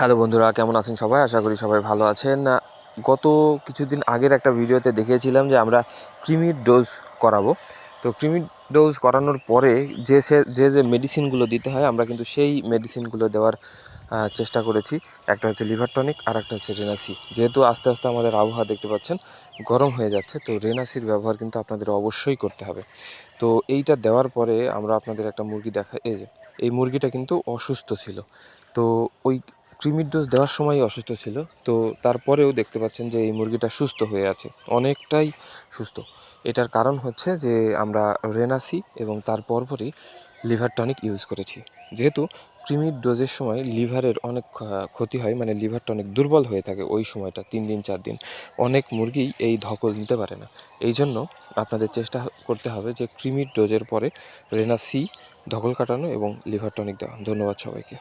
Hello বন্ধুরা, কেমন আছেন সবাই? আশা করি সবাই ভালো আছেন। গত কিছুদিন আগের একটা ভিডিওতে দেখিয়েছিলাম যে আমরা ক্রিমির ডোজ করাবো। তো ক্রিমির ডোজ করানোর পরে যে সে, যে যে মেডিসিনগুলো দিতে হয়, আমরা কিন্তু সেই মেডিসিনগুলো দেওয়ার চেষ্টা করেছি। একটা হচ্ছে লিভার টনিক আর একটা হচ্ছে রেনাসি। যেহেতু আস্তে আস্তে আমাদের আবহাওয়া দেখতে পাচ্ছেন, গরম হয়ে যাচ্ছে, তো রেনাসির ব্যবহার কিন্তু আপনাদের অবশ্যই করতে হবে। তো এইটা দেওয়ার পরে আমরা আপনাদের একটা মুরগি দেখা, এই যে, এই মুরগিটা কিন্তু অসুস্থ ছিল। তো ওই ক্রিমির ডোজ দেওয়ার সময় অসুস্থ ছিল। তো তারপরেও দেখতে পাচ্ছেন যে এই মুরগিটা সুস্থ হয়ে আছে। অনেকটাই সুস্থ। এটার কারণ হচ্ছে যে আমরা রেনাসি এবং তার পরপরই লিভার টনিক ইউজ করেছি। যেহেতু ক্রিমির ডোজের সময় লিভারের অনেক ক্ষতি হয় মানে লিভারটা অনেক দুর্বল হয়ে থাকে ওই সময়টা, তিন দিন, চার দিন। অনেক মুরগি এই ধকল নিতে পারে না। এই জন্য আপনাদের চেষ্টা করতে হবে যে ক্রিমির ডোজের পরে রেনাসি ধকল কাটানো এবং লিভার টনিক দেওয়া। ধন্যবাদ সবাইকে।